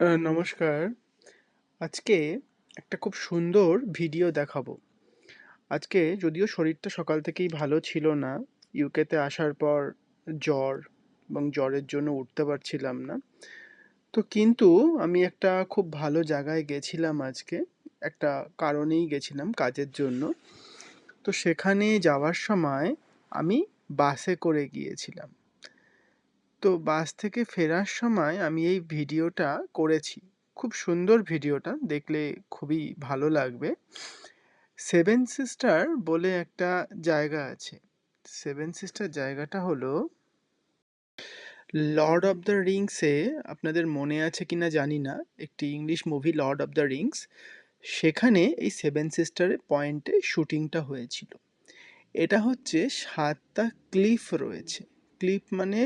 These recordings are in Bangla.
নমস্কার। আজকে একটা খুব সুন্দর ভিডিও দেখাবো। আজকে যদিও শরীরটা সকাল থেকেই ভালো ছিল না। ইউকেতে আসার পর জ্বর এবং জ্বরের জন্য উঠতে পারছিলাম না। তো কিন্তু আমি একটা খুব ভালো জায়গায় গেছিলাম আজকে। একটা কারণেই গেছিলাম কাজের জন্য। তো সেখানে যাওয়ার সময় আমি বাসে করে গিয়েছিলাম। তো বাস থেকে ফেরার সময় আমি এই ভিডিওটা করেছি। খুব সুন্দর ভিডিওটা, দেখলে খুবই ভালো লাগবে। সেভেন সিস্টার বলে একটা জায়গা আছে। সেভেন সিস্টার জায়গাটা হলো লর্ড অফ দ্য রিংসে, আপনাদের মনে আছে কি না জানি না, একটি English movie Lord of the Rings সেখানে এই সেভেন সিস্টারের পয়েন্টে শুটিংটা হয়েছিল এটা হচ্ছে সাতটা ক্লিফ রয়েছে ক্লিফ মানে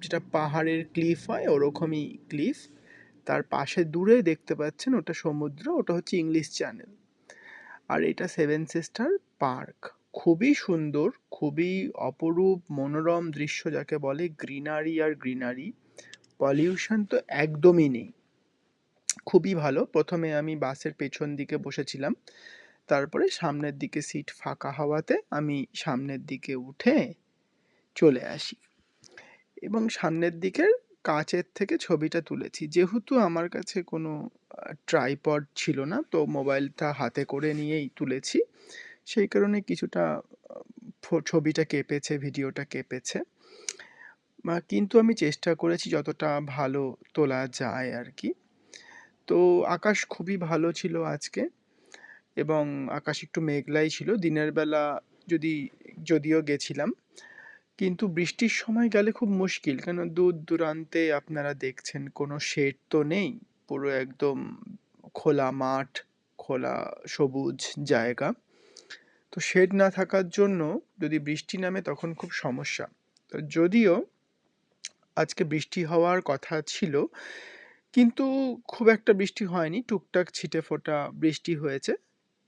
যেটা পাহাড়ের ক্লিফ হয়, ওরকমই ক্লিফ তার পাশে দূরে দেখতে পাচ্ছেন ওটা সমুদ্র, ওটা হচ্ছে ইংলিশ চ্যানেল আর এটা সেভেন সিস্টার পার্ক খুবই সুন্দর, খুবই অপরূপ, মনোরম দৃশ্য যাকে বলে গ্রিনারি আর গ্রিনারি পলিউশন তো একদমই নেই। খুবই ভালো। প্রথমে আমি বাসের পেছন দিকে বসেছিলাম। তারপরে সামনের দিকে সিট ফাঁকা হওয়াতে আমি সামনের দিকে উঠে চলে আসি। এবং সামনের দিকের কাচের থেকে ছবিটা তুলেছি। যেহেতু আমার কাছে কোনো ট্রাইপড ছিল না, তো মোবাইলটা হাতে করে নিয়েই তুলেছি। সেই কারণে কিছুটা ছবিটা কেঁপেছে, ভিডিওটা কেঁপেছে। কিন্তু আমি চেষ্টা করেছি যতটা ভালো তোলা যায় আর কি তো আকাশ খুবই ভালো ছিল আজকে এবং আকাশ একটু মেঘলাই ছিল। দিনের বেলা যদি, যদিও গেছিলাম কিন্তু বৃষ্টির সময় গেলে খুব মুশকিল। কেন? দূর দূরান্তে আপনারা দেখছেন কোনো শেড তো নেই? পুরো একদম খোলা মাঠ, খোলা সবুজ জায়গা। তো শেড না থাকার জন্য যদি বৃষ্টি নামে তখন খুব সমস্যা। তো যদিও আজকে বৃষ্টি হওয়ার কথা ছিল, কিন্তু খুব একটা বৃষ্টি হয়নি। টুকটাক ছিটে ফোঁটা বৃষ্টি হয়েছে।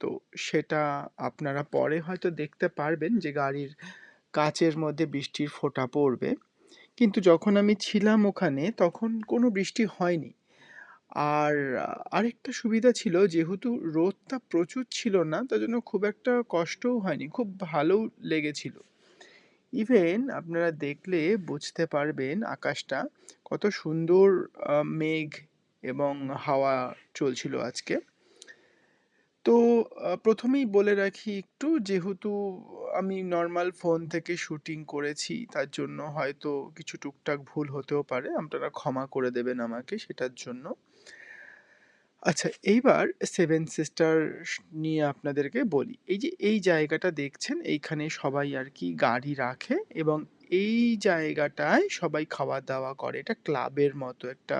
তো সেটা আপনারা পরে হয়তো দেখতে পারবেন যে গাড়ির কাচের মধ্যে বৃষ্টির ফোঁটা পড়বে। কিন্তু যখন আমি ছিলাম ওখানে, তখন কোনো বৃষ্টি হয়নি। আর, আরেকটা সুবিধা ছিল, যেহেতু রোদটা প্রচুর ছিল না, তার জন্য খুব একটা কষ্টও হয়নি, খুব ভালো লেগেছিল। ইভেন আপনারা দেখলে বুঝতে পারবেন আকাশটা, কত সুন্দর মেঘ এবং হাওয়া চলছিল আজকে। তো প্রথমেই বলে রাখি একটু, যেহেতু আমি নর্মাল ফোন থেকে শুটিং করেছি, তার জন্য হয়তো কিছু টুকটাক ভুল হতেও পারে, আপনারা ক্ষমা করে দেবেন আমাকে সেটার জন্য। আচ্ছা এইবার সেভেন সিস্টার নিয়ে আপনাদেরকে বলি। এই যে, এই জায়গাটা দেখছেন, এইখানে সবাই আর কি গাড়ি রাখে এবং এই জায়গাটায় সবাই খাওয়া দাওয়া করে। এটা ক্লাবের মতো, একটা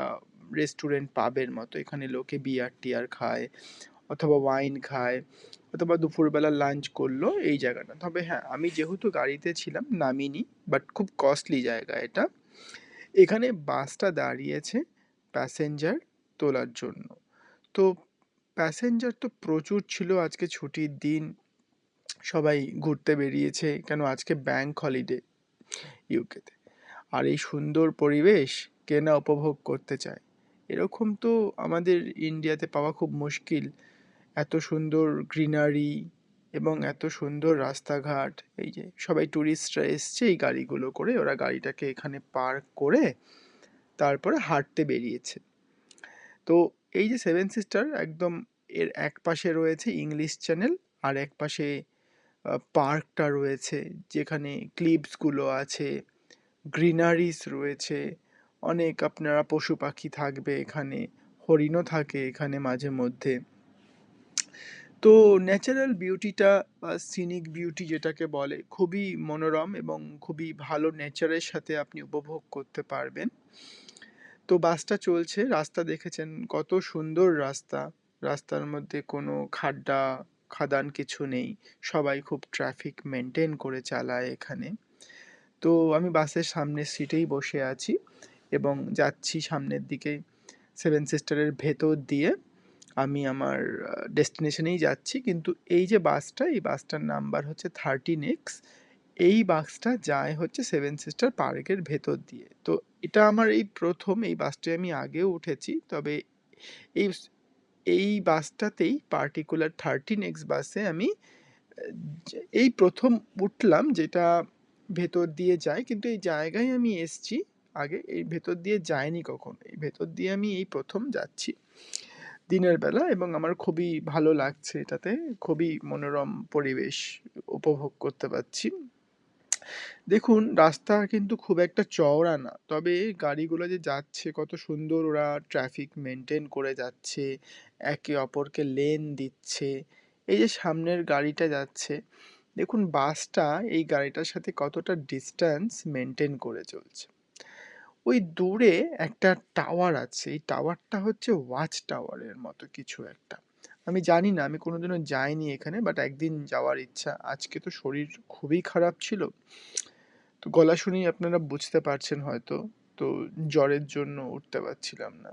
রেস্টুরেন্ট পাবের মতো। এখানে লোকে বিয়ার টিয়ার খায় অথবা ওয়াইন খায়, অথবা দুপুরবেলা লাঞ্চ করল, এই জায়গাটা। তবে হ্যাঁ আমি যেহেতু গাড়িতে ছিলাম, নামিনি বাট খুব কস্টলি জায়গা এটা। এখানে বাসটা দাঁড়িয়েছে প্যাসেঞ্জার তোলার জন্য। তো প্যাসেঞ্জার তো প্রচুর ছিল, আজকে ছুটির দিন, সবাই ঘুরতে বেরিয়েছে, কেন আজকে ব্যাংক হলিডে ইউকেতে আর এই সুন্দর পরিবেশ কে না উপভোগ করতে চায়, এরকম তো আমাদের ইন্ডিয়াতে পাওয়া খুব মুশকিল। এত সুন্দর গ্রিনারি এবং এত সুন্দর রাস্তাঘাট, এই যে সবাই ট্যুরিস্টরা এসছে এই গাড়িগুলো করে, ওরা গাড়িটাকে এখানে পার্ক করে তারপরে হাঁটতে বেরিয়েছে। তো এই যে সেভেন সিস্টার একদম এর এক পাশে রয়েছে ইংলিশ চ্যানেল আর এক পাশে পার্কটা রয়েছে যেখানে ক্লিপসগুলো আছে গ্রিনারিস রয়েছে, অনেক আপনারা পশু পাখি থাকবে এখানে, হরিণও থাকে এখানে মাঝে মধ্যে। তো ন্যাচারাল বিউটিটা বা সিনিক বিউটি যেটাকে বলে, খুবই মনোরম এবং খুবই ভালো নেচারের সাথে আপনি উপভোগ করতে পারবেন। তো বাসটা চলছে, রাস্তা দেখেছেন কত সুন্দর রাস্তা। রাস্তার মধ্যে কোনো খাড্ডা, খাদান কিছু নেই। সবাই খুব ট্রাফিক মেনটেন করে চালায় এখানে। তো আমি বাসের সামনের সিটেই বসে আছি এবং যাচ্ছি সামনের দিকে সেভেন সিস্টারের ভেতর দিয়ে। আমি আমার ডেস্টিনেশনেই যাচ্ছি। কিন্তু এই যে বাসটা, এই বাসটার নাম্বার হচ্ছে থার্টিন এক্স এই বাসটা যায় হচ্ছে সেভেন সিস্টার পার্কের ভেতর দিয়ে। তো এটা আমার এই প্রথম, এই বাসটায় আমি আগেও উঠেছি। তবে এই এই বাসটাতেই পার্টিকুলার থার্টিন এক্স বাসে আমি এই প্রথম উঠলাম যেটা ভেতর দিয়ে যায়। কিন্তু এই জায়গায় আমি এসছি আগে, এই ভেতর দিয়ে যায়নি কখন। এই ভেতর দিয়ে আমি এই প্রথম যাচ্ছি। দিনের বেলা এবং আমার খুবই ভালো লাগছে এটাতে। খুবই মনোরম পরিবেশ উপভোগ করতে পারছি। দেখুন, রাস্তা কিন্তু খুব একটা চওড়া না, তবে গাড়িগুলো যে যাচ্ছে, কত সুন্দর ওরা ট্রাফিক মেনটেন করে যাচ্ছে, একে অপরকে লেন দিচ্ছে। এই যে সামনের গাড়িটা যাচ্ছে, দেখুন, বাসটা এই গাড়িটার সাথে কতটা ডিস্ট্যান্স মেনটেন করে চলছে। ওই দূরে একটা টাওয়ার আছে। এই টাওয়ারটা হচ্ছে ওয়াচ টাওয়ারের মতো কিছু একটা। আমি জানি না, আমি কোনোদিনও যাইনি এখানে বাট একদিন যাওয়ার ইচ্ছা। আজকে তো শরীর খুবই খারাপ ছিল। তো গলা শুনেই আপনারা বুঝতে পারছেন হয়তো। তো জ্বরের জন্য উঠতে পারছিলাম না।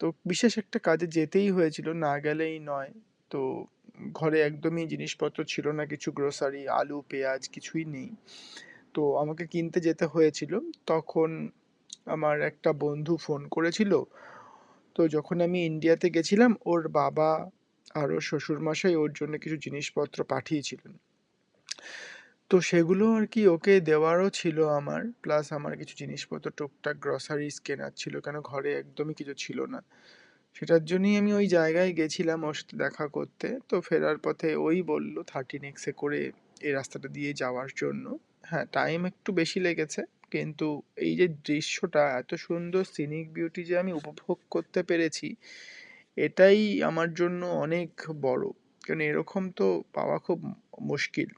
তো বিশেষ একটা কাজে যেতেই হয়েছিল, না গেলেই নয়। তো ঘরে একদমই জিনিসপত্র ছিল না, কিছু গ্রোসারি আলু, পেঁয়াজ কিছুই নেই। তো আমাকে কিনতে যেতে হয়েছিল। তখন আমার একটা বন্ধু ফোন করেছিল। তো যখন আমি ইন্ডিয়াতে গেছিলাম, ওর বাবা আর ওর শ্বশুরমশাই ওর জন্য কিছু জিনিসপত্র পাঠিয়েছিলেন। তো সেগুলো আর কি ওকে দেওয়ারও ছিল আমার প্লাস আমার কিছু জিনিসপত্র, টুকটাক গ্রসারিস কেনার ছিল, কেন ঘরে একদমই কিছু ছিল না। সেটার জন্যই আমি ওই জায়গায় গেছিলাম ওর সাথে দেখা করতে। তো ফেরার পথে ওই বলল থার্টিন এক্সে করে এই রাস্তাটা দিয়ে যাওয়ার জন্য। হ্যাঁ টাইম একটু বেশি লেগেছে। কিন্তু এই যে দৃশ্যটা, এত সুন্দর সিনিক বিউটি যে আমি উপভোগ করতে পেরেছি, এটাই আমার জন্য অনেক বড়। কারণ এরকম তো পাওয়া খুব মুশকিল।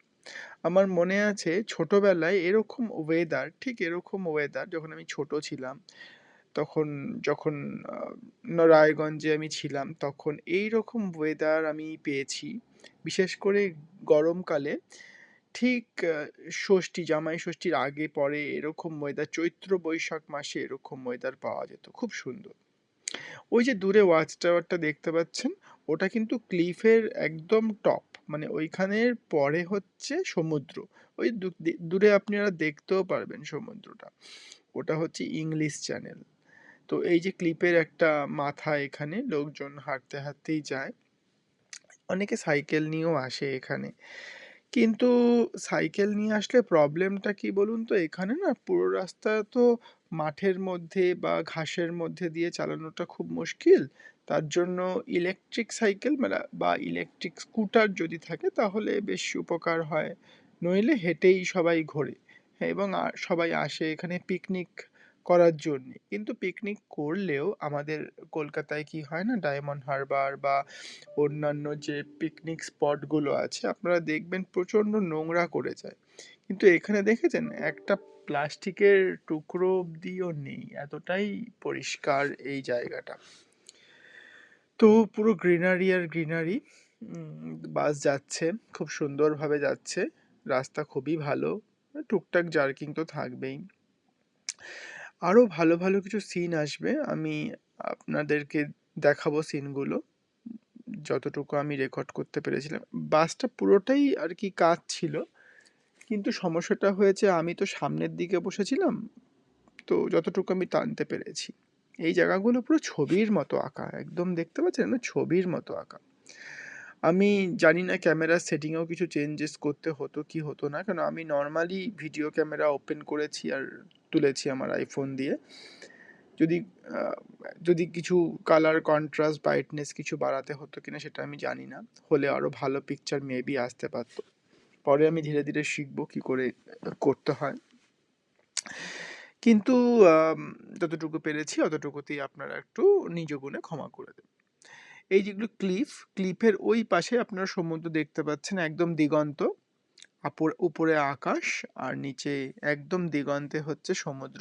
আমার মনে আছে ছোটবেলায় এরকম ওয়েদার ঠিক এরকম ওয়েদার যখন আমি ছোট ছিলাম, তখন যখন রায়গঞ্জে আমি ছিলাম, তখন এই রকম ওয়েদার আমি পেয়েছি। বিশেষ করে গরমকালে ঠিক ষষ্ঠী, জামাই ষষ্ঠীর আগে, পরে এরকম ওয়েদার চৈত্র বৈশাখ মাসে এরকম ওয়েদার পাওয়া যেত। খুব সুন্দর। ওই যে দূরে ওয়াচ টাওয়ারটা দেখতে পাচ্ছেন, ওটা কিন্তু ক্লিফের একদম টপ মানে ওইখানের পরে হচ্ছে সমুদ্র। ওই দূরে আপনারা দেখতেও পারবেন সমুদ্রটা। ওটা হচ্ছে ইংলিশ চ্যানেল তো এই যে ক্লিপের একটা মাথা এখানে, লোকজন হাঁটতে, হাঁটতেই যায়। অনেকে সাইকেল নিয়েও আসে এখানে। কিন্তু সাইকেল নিয়ে আসলে প্রবলেমটা কি বলুন তো? এখানে না পুরো রাস্তা তো মাঠের মধ্যে বা ঘাসের মধ্যে দিয়ে চালানোটা খুব মুশকিল। তার জন্য ইলেকট্রিক সাইকেল মানে বা ইলেকট্রিক স্কুটার যদি থাকে তাহলে বেশ উপকার হয়। নইলে হেঁটেই সবাই ঘোরে। হ্যাঁ এবং সবাই আসে, এখানে পিকনিক করার জন্যে। কিন্তু পিকনিক করলেও আমাদের কলকাতায় কি হয় না ডায়মন্ড হারবার বা অন্যান্য যে পিকনিক স্পটগুলো আছে, আপনারা দেখবেন প্রচণ্ড নোংরা করে যায়। কিন্তু এখানে দেখেছেন, একটা প্লাস্টিকের টুকরো অব্দিও নেই, এতটাই পরিষ্কার এই জায়গাটা। তো পুরো গ্রিনারি আর গ্রিনারি বাস যাচ্ছে, খুব সুন্দরভাবে যাচ্ছে, রাস্তা খুবই ভালো, টুকটাক জার্কিং তো থাকবেই। আরও ভালো ভালো কিছু সিন আসবে, আমি আপনাদেরকে দেখাবো সিনগুলো যতটুকু আমি রেকর্ড করতে পেরেছিলাম। বাসটা পুরোটাই আর কি কাজ ছিল, কিন্তু সমস্যাটা হয়েছে আমি তো সামনের দিকে বসেছিলাম, তো যতটুকু আমি টানতে পেরেছি। এই জায়গাগুলো পুরো ছবির মতো আঁকা, একদম দেখতে পাচ্ছেন না? ছবির মতো আঁকা। আমি জানি না ক্যামেরার সেটিংয়েও কিছু চেঞ্জেস করতে হতো কি হতো না। কেন আমি নর্মালি ভিডিও ক্যামেরা ওপেন করেছি আর তুলেছি আমার আইফোন দিয়ে। যদি যদি কিছু কালার কন্ট্রাস্ট ব্রাইটনেস কিছু বাড়াতে হতো কিনা সেটা আমি জানি না। হলে আরও ভালো পিকচার মেবি আসতে পারতো। পরে আমি ধীরে ধীরে শিখব কী করে করতে হয়। কিন্তু যতটুকু পেরেছি, অতটুকুতেই আপনারা একটু নিজ গুণে ক্ষমা করে দেবেন। এই যেগুলো ক্লিফ ক্লিফের ওই পাশে আপনারা সমুদ্র দেখতে পাচ্ছেন একদম দিগন্ত। উপরে আকাশ আর নিচে একদম দিগন্তে হচ্ছে সমুদ্র।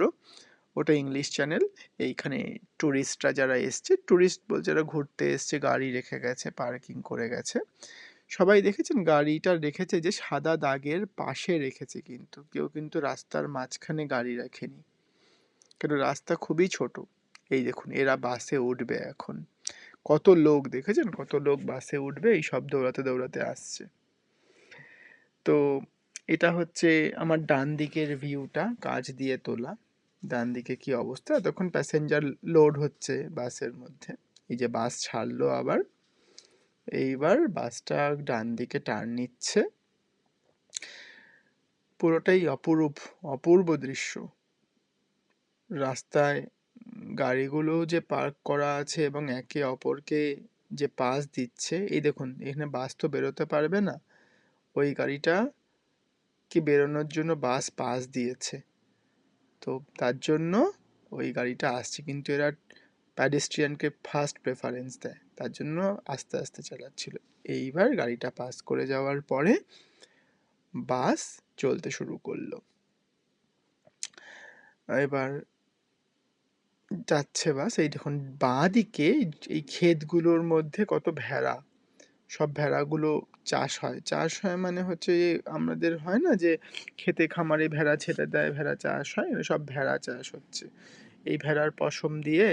ওটা ইংলিশ চ্যানেল এইখানে ট্যুরিস্টরা যারা এসছে ট্যুরিস্ট বল, যারা ঘুরতে এসছে, গাড়ি রেখে গেছে পার্কিং করে গেছে। সবাই দেখেছেন? গাড়িটা রেখেছে যে সাদা দাগের পাশে রেখেছে কিন্তু। কেউ কিন্তু রাস্তার মাঝখানে গাড়ি রাখেনি। কেন? রাস্তা খুবই ছোট। এই দেখুন, এরা বাসে উঠবে এখন। কত লোক দেখেছেন? কত লোক বাসে উঠবে, এই সব দৌড়াতে দৌড়াতে আসছে। তো এটা হচ্ছে আমার ডান দিকের ভিউটা কাজ দিয়ে তোলা। ডান দিকে কি অবস্থা? তখন প্যাসেঞ্জার লোড হচ্ছে বাসের মধ্যে। এই যে বাস ছাড়লো আবার। এইবার বাসটা ডান দিকে টার্ন নিচ্ছে। পুরোটাই অপরূপ, অপূর্ব দৃশ্য। রাস্তায় গাড়িগুলো যে পার্ক করা আছে এবং একে অপরকে যে পাস দিচ্ছে, এই দেখুন, এখানে বাস তো বেরোতে পারবে না। ওই গাড়িটা কি বেরোনোর জন্য বাস পাস দিয়েছে। তো তার জন্য ওই গাড়িটা আসছে, কিন্তু এরা প্যাডেস্ট্রিয়ানকে ফার্স্ট প্রেফারেন্স দেয়। তার জন্য আস্তে আস্তে চালাচ্ছিল। এইবার গাড়িটা পাস করে যাওয়ার পরে বাস চলতে শুরু করল। এবার যাচ্ছে বাস এই দেখুন বাঁ দিকে এই ক্ষেতগুলোর মধ্যে কত ভেড়া, সব ভেড়াগুলো চাষ হয়। চাষ হয় মানে হচ্ছে যে আমাদের হয় না যে খেতে খামারে ভেড়া ছেড়ে দেয়, ভেড়া চাষ হয়, সব ভেড়া চাষ হচ্ছে। এই ভেড়ার পশম দিয়ে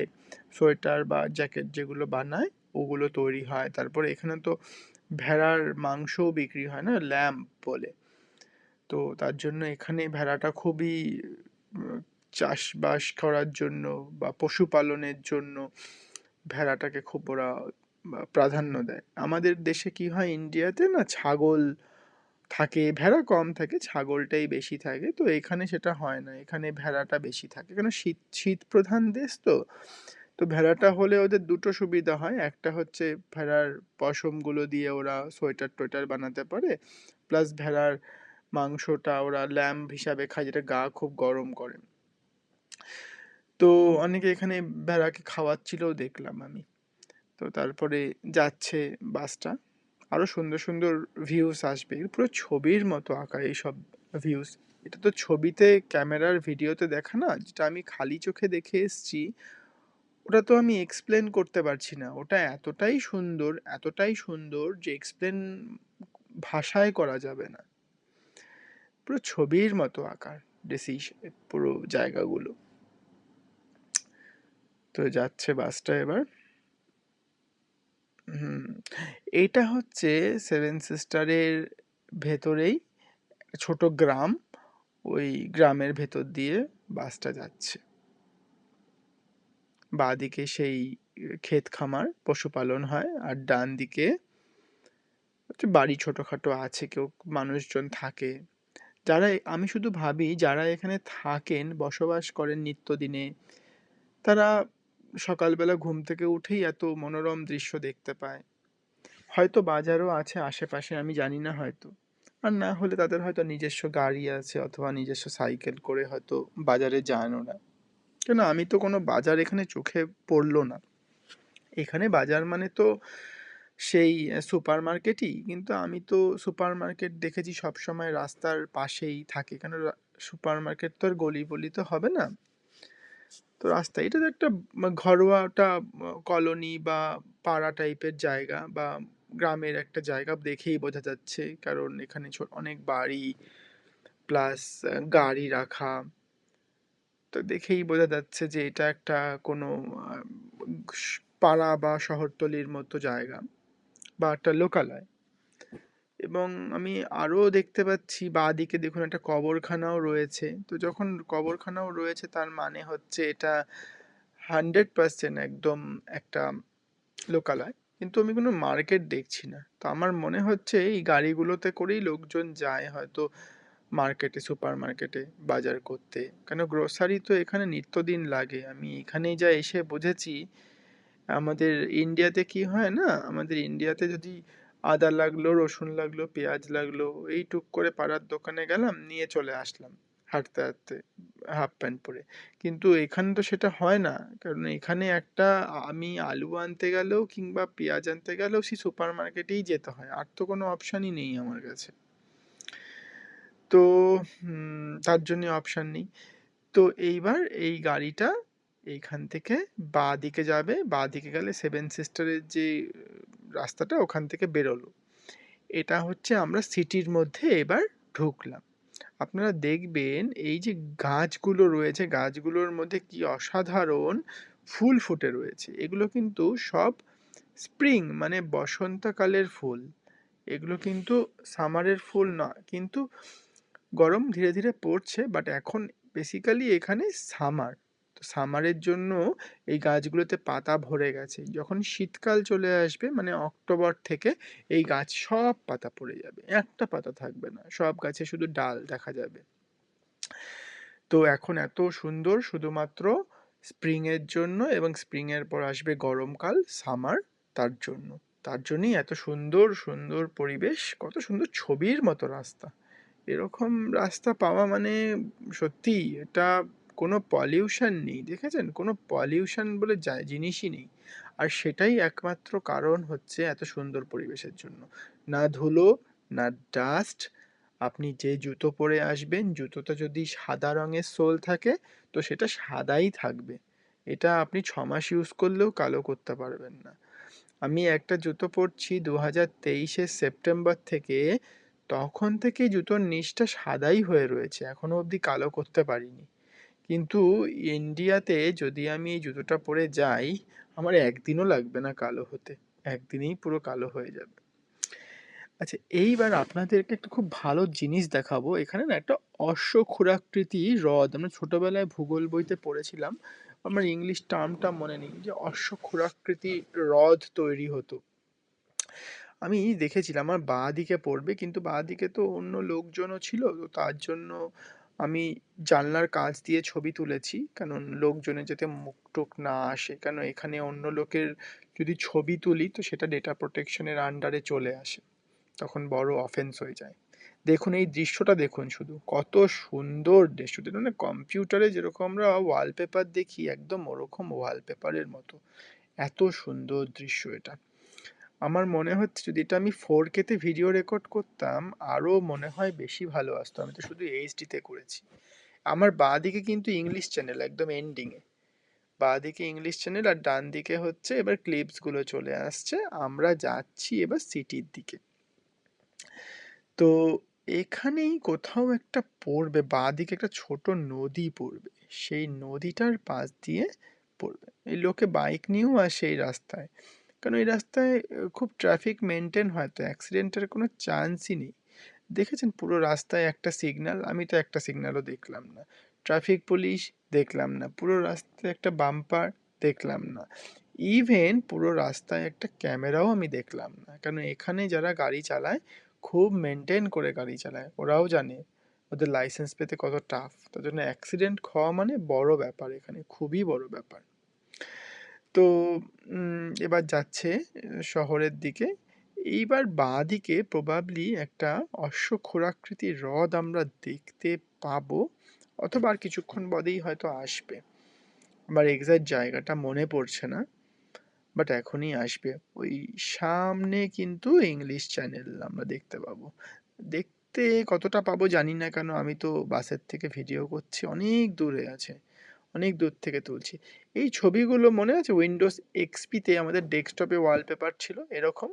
সোয়েটার বা জ্যাকেট যেগুলো বানায়, ওগুলো তৈরি হয়। তারপরে এখানে তো ভেড়ার মাংসও বিক্রি হয় না, ল্যাম্প বলে। তো তার জন্য এখানে ভেড়াটা খুবই চাষবাস করার জন্য বা পশুপালনের জন্য ভেড়াটাকে খুব ওরা প্রাধান্য দেয়। আমাদের দেশে কি হয় ইন্ডিয়াতে না ছাগল থাকে, ভেড়া কম থাকে, ছাগলটাই বেশি থাকে। তো এখানে সেটা হয় না, এখানে ভেড়াটা বেশি থাকে। কেন শীত শীত প্রধান দেশ তো। তো ভেড়াটা হলে ওদের দুটো সুবিধা হয়। একটা হচ্ছে ভেড়ার পশমগুলো দিয়ে ওরা সোয়েটার টোয়েটার বানাতে পারে। প্লাস ভেড়ার মাংসটা ওরা ল্যাম্প হিসাবে খায়, যেটা গা খুব গরম করে। তো অনেকে এখানে ভেড়াকে খাওয়াচ্ছিলও দেখলাম আমি। তো তারপরে যাচ্ছে বাসটা আরও সুন্দর সুন্দর ভিউস আসবে। পুরো ছবির মতো আঁকা এইসব ভিউস এটা তো ছবিতে ক্যামেরার ভিডিওতে দেখা না? যেটা আমি খালি চোখে দেখে এসছি, ওটা তো আমি এক্সপ্লেন করতে পারছি না। ওটা এতটাই সুন্দর এতটাই সুন্দর যে এক্সপ্লেন ভাষায় করা যাবে না। পুরো ছবির মতো আকার ডিসি পুরো জায়গাগুলো। তো যাচ্ছে বাসটা এবার। হুম এইটা হচ্ছে সেভেন সিস্টারের ভেতরেই ছোট গ্রাম, ওই গ্রামের ভেতর দিয়ে বাসটা যাচ্ছে। বাঁদিকে সেই ক্ষেত খামার, পশুপালন হয়, আর ডান দিকে বাড়ি ছোটোখাটো আছে, কেউ মানুষজন থাকে। যারা, আমি শুধু ভাবি, যারা এখানে থাকেন, বসবাস করেন নিত্যদিনে, তারা সকালবেলা ঘুম থেকে উঠেই এত মনোরম দৃশ্য দেখতে পায়। হয়তো বাজারও আছে আশেপাশে, আমি জানি না হয়তো। আর না হলে তাদের হয়তো নিজস্ব গাড়ি আছে অথবা নিজস্ব সাইকেল করে হয়তো বাজারে যান ওরা। কেন, আমি তো কোনো বাজার এখানে চোখে পড়ল না। এখানে বাজার মানে তো সেই সুপার মার্কেটই কিন্তু আমি তো সুপার মার্কেট দেখেছি সবসময় রাস্তার পাশেই থাকে। কেন সুপার মার্কেট তো আর গলি বলি তো হবে না। তো রাস্তা, এটা তো একটা ঘরোয়াটা কলোনি বা পাড়া টাইপের জায়গা বা গ্রামের একটা জায়গা দেখেই বোঝা যাচ্ছে। কারণ এখানে অনেক বাড়ি প্লাস গাড়ি রাখা। তো দেখেই বোঝা যাচ্ছে যে এটা একটা কোনো পাড়া বা শহরতলির মতো জায়গা বা একটা লোকালয়। এবং আমি আরও দেখতে পাচ্ছি বা দিকে দেখুন একটা কবরখানাও রয়েছে। তো যখন কবরখানাও রয়েছে তার মানে হচ্ছে এটা হান্ড্রেড পার্সেন্ট একদম একটা লোকালয়। কিন্তু আমি কোনো মার্কেট দেখছি না। তো আমার মনে হচ্ছে এই গাড়িগুলোতে করেই লোকজন যায় হয়তো মার্কেটে সুপার মার্কেটে বাজার করতে। কেন গ্রোসারি তো এখানে নিত্যদিন লাগে। আমি এখানেই যা এসে বুঝেছি, আমাদের ইন্ডিয়াতে কি হয় না? আমাদের ইন্ডিয়াতে যদি আদা লাগল, রসুন লাগল, পেঁয়াজ লাগল এই টুক করে পাড়ার দোকানে গেলাম, নিয়ে চলে আসলাম হাঁটতে হাঁটতে, হাফ প্যান্ট পরে। কিন্তু এখানে তো সেটা হয় না, কারণ এখানে একটা আমি আলু আনতে গেলেও কিংবা পেঁয়াজ আনতে গেলেও সেই সুপার মার্কেটেই যেতে হয়, আর তো কোনো অপশানই নেই আমার কাছে। তো তার জন্যে অপশান নেই। তো এইবার এই গাড়িটা এইখান থেকে বাঁ দিকে যাবে বাঁ দিকে গেলে সেভেন সিস্টারের যে রাস্তাটা ওখান থেকে বেরোলো। এটা হচ্ছে আমরা সিটির মধ্যে এবার ঢুকলাম। আপনারা দেখবেন এই যে গাছগুলো রয়েছে, গাছগুলোর মধ্যে কি অসাধারণ ফুল ফুটে রয়েছে। এগুলো কিন্তু সব স্প্রিং মানে বসন্তকালের ফুল। এগুলো কিন্তু সামারের ফুল নয়, কিন্তু গরম ধীরে ধীরে পড়ছে, বাট এখন বেসিক্যালি এখানে সামার। সামারের জন্য এই গাছগুলোতে পাতা ভরে গেছে। যখন শীতকাল চলে আসবে মানে অক্টোবর থেকে এই গাছ সব পাতা পড়ে যাবে। একটা পাতা থাকবে না, সব গাছে শুধু ডাল দেখা যাবে। তো এখন এত সুন্দর শুধুমাত্র স্প্রিংয়ের জন্য এবং স্প্রিংয়ের পর আসবে গরমকাল সামার তার জন্য। তার জন্যই এত সুন্দর সুন্দর পরিবেশ, কত সুন্দর ছবির মতো রাস্তা। এরকম রাস্তা পাওয়া মানে সত্যি এটা কোনো পলিউশন নেই, দেখেছেন? কোনো পলিউশন বলে যা, জিনিসই নেই। আর সেটাই একমাত্র কারণ হচ্ছে এত সুন্দর পরিবেশের জন্য। না ধুলো, না ডাস্ট আপনি যে জুতো পরে আসবেন, জুতোটা যদি সাদা রঙের সোল থাকে, তো সেটা সাদাই থাকবে। এটা আপনি ছ মাস ইউজ করলেও কালো করতে পারবেন না। আমি একটা জুতো পরছি দু হাজার তেইশের সেপ্টেম্বর থেকে, তখন থেকে জুতোর নিচটা সাদাই হয়ে রয়েছে। এখনও অবধি কালো করতে পারিনি। কিন্তু ইন্ডিয়াতে যদি আমি এই জুতোটা পরে যাই, আমার একদিনও লাগবে না কালো হতে। একদিনেই পুরো কালো হয়ে যাবে। আচ্ছা এইবার আপনাদেরকে একটা খুব ভালো জিনিস দেখাবো। এখানে না একটা অশ্বক্ষুরাকৃতি হ্রদ। আমরা ছোটবেলায় ভূগোল বইতে পড়েছিলাম। আমার ইংলিশ টার্মটা মনে নেই যে অশ্বক্ষুরাকৃতি হ্রদ তৈরি হতো। আমি দেখেছিলাম, আমার বাঁ দিকে পড়বে, কিন্তু বাঁ দিকে তো অন্য লোকজনও ছিল, তো তার জন্য আমি জানলার কাঁচ দিয়ে ছবি তুলেছি, কারণ লোকজনের যাতে মুখ টুক না আসে, কেন এখানে অন্য লোকের যদি ছবি তুলি, তো সেটা ডেটা প্রোটেকশনের আন্ডারে চলে আসে। তখন বড় অফেন্স হয়ে যায়। দেখুন, এই দৃশ্যটা দেখুন শুধু। কত সুন্দর দৃশ্য। মানে কম্পিউটারে যেরকম আমরা ওয়ালপেপার দেখি, একদম ওরকম ওয়ালপেপারের মতো। এত সুন্দর দৃশ্য এটা। আমার মনে হচ্ছে যদি এটা আমি ফোর কেতে ভিডিও রেকর্ড করতাম আরও মনে হয় বেশি ভালো আসতো। আমি তো শুধু এইচডিতে করেছি। আমার বাঁ দিকে কিন্তু ইংলিশ চ্যানেল একদম এন্ডিংয়ে বাঁ দিকে ইংলিশ চ্যানেল আর ডান দিকে হচ্ছে এবার ক্লিপসগুলো চলে আসছে। আমরা যাচ্ছি এবার সিটির দিকে। তো এখানেই কোথাও একটা পড়বে বাঁ দিকে একটা ছোট নদী পড়বে। সেই নদীটার পাশ দিয়ে পড়বে। এই লোকে বাইক নিয়েও আসে এই রাস্তায়। কারণ এই রাস্তায় খুব ট্রাফিক মেনটেন হয়, তো অ্যাক্সিডেন্টের কোনো চান্সই নেই। দেখেছেন পুরো রাস্তায় একটা সিগন্যাল আমি তো একটা সিগন্যালও দেখলাম না। ট্রাফিক পুলিশ দেখলাম না। পুরো রাস্তায় একটা বাম্পার দেখলাম না। ইভেন পুরো রাস্তায় একটা ক্যামেরাও আমি দেখলাম না। কারণ এখানে যারা গাড়ি চালায়, খুব মেনটেন করে গাড়ি চালায়। ওরাও জানে ওদের লাইসেন্স পেতে কত টাফ তার জন্য অ্যাক্সিডেন্ট হওয়া মানে বড় ব্যাপার এখানে। খুবই বড় ব্যাপার। তো এবার যাচ্ছে শহরের দিকে। এইবার বাঁ দিকে প্রবাবলি একটা অশ্বক্ষুরাকৃতি হ্রদ আমরা দেখতে পাবো, অথবা আর কিছুক্ষণ বাদেই হয়তো আসবে। আমার এক্সাক্ট জায়গাটা মনে পড়ছে না বাট এখনই আসবে। ওই সামনে কিন্তু ইংলিশ চ্যানেল আমরা দেখতে পাবো। দেখতে কতটা পাবো জানি না কেন, আমি তো বাসের থেকে ভিডিও করছি, অনেক দূরে আছে। অনেক দূর থেকে তুলছি। এই ছবিগুলো মনে আছে? উইন্ডোজ এক্সপিতে আমাদের ডেস্কটপে ওয়ালপেপার ছিল এরকম।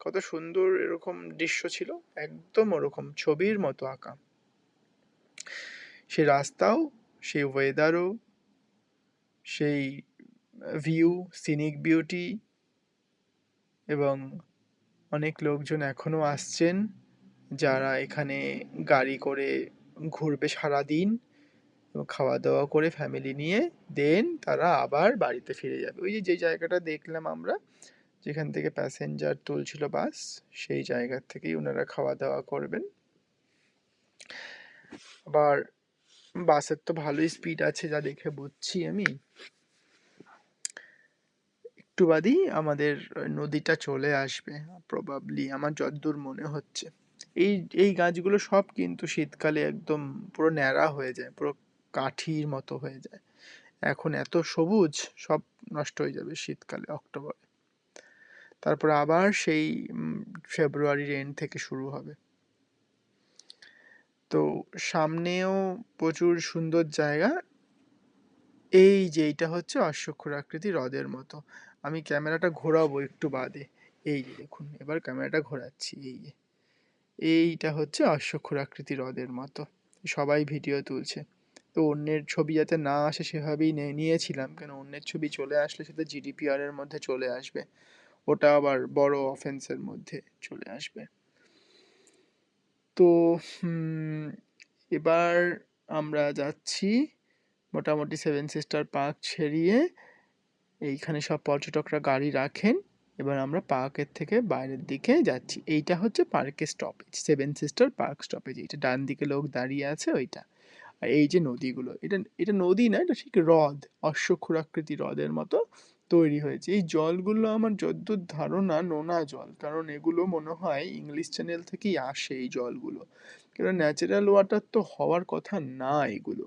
কত সুন্দর এরকম দৃশ্য ছিল। একদম ওরকম ছবির মতো আঁকা। সে রাস্তাও সেই ওয়েদারও সেই ভিউ সিনিক বিউটি এবং অনেক লোকজন এখনও আসছেন যারা এখানে গাড়ি করে ঘুরবে সারাদিন। খাওয়া দাওয়া করে ফ্যামিলি নিয়ে দেন তারা আবার বাড়িতে ফিরে যাবে। ওই যে যে জায়গাটা দেখলাম আমরা, যেখান থেকে প্যাসেঞ্জার তুলছিল বাস সেই জায়গার থেকেই ওনারা খাওয়া দাওয়া করবেন। আবার বাসের তো ভালোই স্পিড আছে যা দেখে বুঝছি আমি। একটু বাদেই আমাদের নদীটা চলে আসবে প্রবাবলি আমার যতদূর মনে হচ্ছে। এই এই গাছগুলো সব কিন্তু শীতকালে একদম পুরো ন্যাড়া হয়ে যায়, পুরো কাঠির মতো হয়ে যায়। এখন এত সবুজ, সব নষ্ট হয়ে যাবে শীতকালে, অক্টোবরে। তারপর আবার সেই ফেব্রুয়ারির এন্ড থেকে শুরু হবে। তো সামনেও প্রচুর সুন্দর জায়গা। এই যে এইটা হচ্ছে অশ্বক্ষুর আকৃতি হ্রদের মতো। আমি ক্যামেরাটা ঘোরাবো একটু বাদে। এই যে দেখুন, এবার ক্যামেরাটা ঘোরাচ্ছি, এই যে। এইটা হচ্ছে অশ্বক্ষুর আকৃতি হ্রদের মতো। সবাই ভিডিও তুলছে। তো অন্যের ছবি যাতে না আসে সেভাবেই নিয়েছিলাম। কেন অন্যের ছবি চলে আসলে সেটা জিডিপিআর এর মধ্যে চলে আসবে। ওটা আবার বড় অফেন্সের মধ্যে চলে আসবে। তো এবার আমরা যাচ্ছি মোটামুটি সেভেন সিস্টার পার্ক ছেড়িয়ে এইখানে সব পর্যটকরা গাড়ি রাখেন। এবার আমরা পার্কের থেকে বাইরের দিকে যাচ্ছি। এইটা হচ্ছে পার্কের stoppage seven sister park stoppage এইটা ডান দিকে লোক দাঁড়িয়ে আছে, ওইটা। আর এই যে নদীগুলো, এটা এটা নদী না, এটা ঠিক হ্রদ অশ্বক্ষুরাকৃতি হ্রদের মতো তৈরি হয়েছে। এই জলগুলো আমার যদ্দূর ধারণা নোনা জল, কারণ এগুলো মনে হয় ইংলিশ চ্যানেল থেকেই আসে এই জলগুলো। কারণ ন্যাচারাল ওয়াটার তো হওয়ার কথা না এগুলো।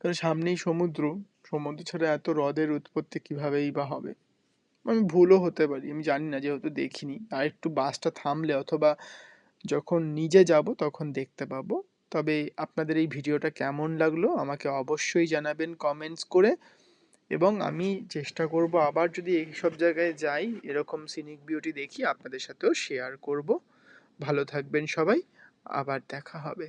কারণ সামনেই সমুদ্র সমুদ্র ছাড়া এত হ্রদের উৎপত্তি কীভাবেই বা হবে? আমি ভুলও হতে পারি, আমি জানি না, যেহেতু দেখিনি। আর একটু বাসটা থামলে অথবা যখন নিজে যাব, তখন দেখতে পাবো। তবে আপনাদের এই ভিডিওটা কেমন লাগল আমাকে অবশ্যই জানাবেন কমেন্টস করে। এবং আমি চেষ্টা করব আবার যদি এই সব জায়গায় যাই, এরকম সিনিক বিউটি দেখি, আপনাদের সাথেও শেয়ার করব। ভালো থাকবেন সবাই, আবার দেখা হবে।